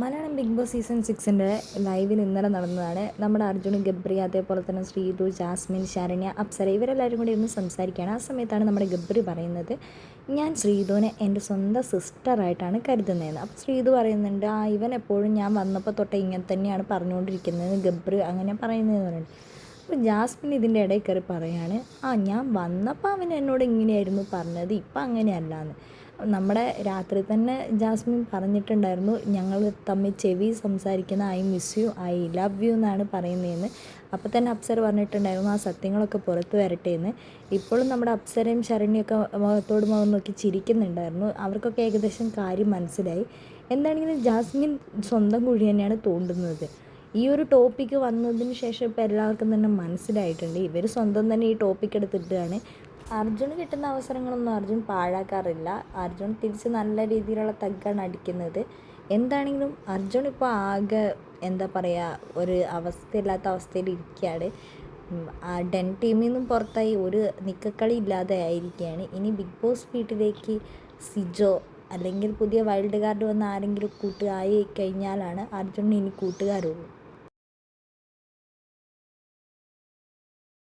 Malayalam big Boss season സിക്സിന്റെ ലൈവിൽ ഇന്നലെ നടന്നതാണ്. നമ്മുടെ അർജുനും ഗബ്രി അതേപോലെ തന്നെ ശ്രീതു ജാസ്മിൻ ശരണ്യ അപ്സര ഇവരെല്ലാവരും കൂടി ഒന്ന് സംസാരിക്കുകയാണ്. ആ സമയത്താണ് നമ്മുടെ ഗബ്രി പറയുന്നത് ഞാൻ ശ്രീതുവിനെ എന്റെ സ്വന്തം സിസ്റ്ററായിട്ടാണ് കരുതുന്നതെന്ന്. അപ്പോൾ ശ്രീതു പറയുന്നുണ്ട് ആ ഇവൻ എപ്പോഴും ഞാൻ വന്നപ്പോൾ തൊട്ടേ ഇങ്ങനെ തന്നെയാണ് പറഞ്ഞുകൊണ്ടിരിക്കുന്നത് ഗബ്രി അങ്ങനെ പറയുന്നതെന്ന് പറയുന്നത് അപ്പോൾ ജാസ്മിൻ ഇതിന്റെ ഇടയിൽ കയറി പറയാണ് ആ ഞാൻ വന്നപ്പോൾ അവൻ എന്നോട് ഇങ്ങനെയായിരുന്നു പറഞ്ഞത് ഇപ്പം അങ്ങനെയല്ല എന്ന് നമ്മുടെ രാത്രി തന്നെ ജാസ്മിൻ പറഞ്ഞിട്ടുണ്ടായിരുന്നു ഞങ്ങൾ തമ്മിൽ ചെവി സംസാരിക്കുന്ന I miss you I love you എന്നാണ് പറയുന്നതെന്ന്. അപ്പോൾ തന്നെ അപ്സര പറഞ്ഞിട്ടുണ്ടായിരുന്നു ആ സത്യങ്ങളൊക്കെ പുറത്ത് വരട്ടെ എന്ന്. ഇപ്പോഴും നമ്മുടെ അപ്സരയും ശരണ്യൊക്കെ മുഖത്തോട് മുഖം നോക്കി ചിരിക്കുന്നുണ്ടായിരുന്നു. അവർക്കൊക്കെ ഏകദേശം കാര്യം മനസ്സിലായി. എന്താണെങ്കിലും ജാസ്മിൻ സ്വന്തം കുഴി തന്നെയാണ് തോണ്ടുന്നത്. ഈ ഒരു ടോപ്പിക്ക് വന്നതിന് ശേഷം ഇപ്പോൾ എല്ലാവർക്കും തന്നെ മനസ്സിലായിട്ടുണ്ട്. ഇവർ സ്വന്തം തന്നെ ഈ ടോപ്പിക്ക് എടുത്തിട്ടാണ് അർജുന് കിട്ടുന്ന അവസരങ്ങളൊന്നും അർജുൻ പാഴാക്കാറില്ല. അർജുൻ തിരിച്ച് നല്ല രീതിയിലുള്ള തഗ്ഗാണ് അടിക്കുന്നത്. എന്താണെങ്കിലും അർജുൻ ഇപ്പോൾ ആകെ എന്താ പറയുക ഒരു അവസ്ഥയില്ലാത്ത അവസ്ഥയിൽ ഇരിക്കുകയാണ്. ഡെൻ ടീമിൽ നിന്നും പുറത്തായി ഒരു നിക്കക്കളി ഇല്ലാതെ ആയിരിക്കുകയാണ്. ഇനി ബിഗ് ബോസ് വീട്ടിലേക്ക് സിജോ അല്ലെങ്കിൽ പുതിയ വൈൽഡ് കാർഡ് വന്ന ആരെങ്കിലും കൂട്ടുകാരി കഴിഞ്ഞാലാണ് അർജുനന് ഇനി കൂട്ടുകാരുള്ളൂ.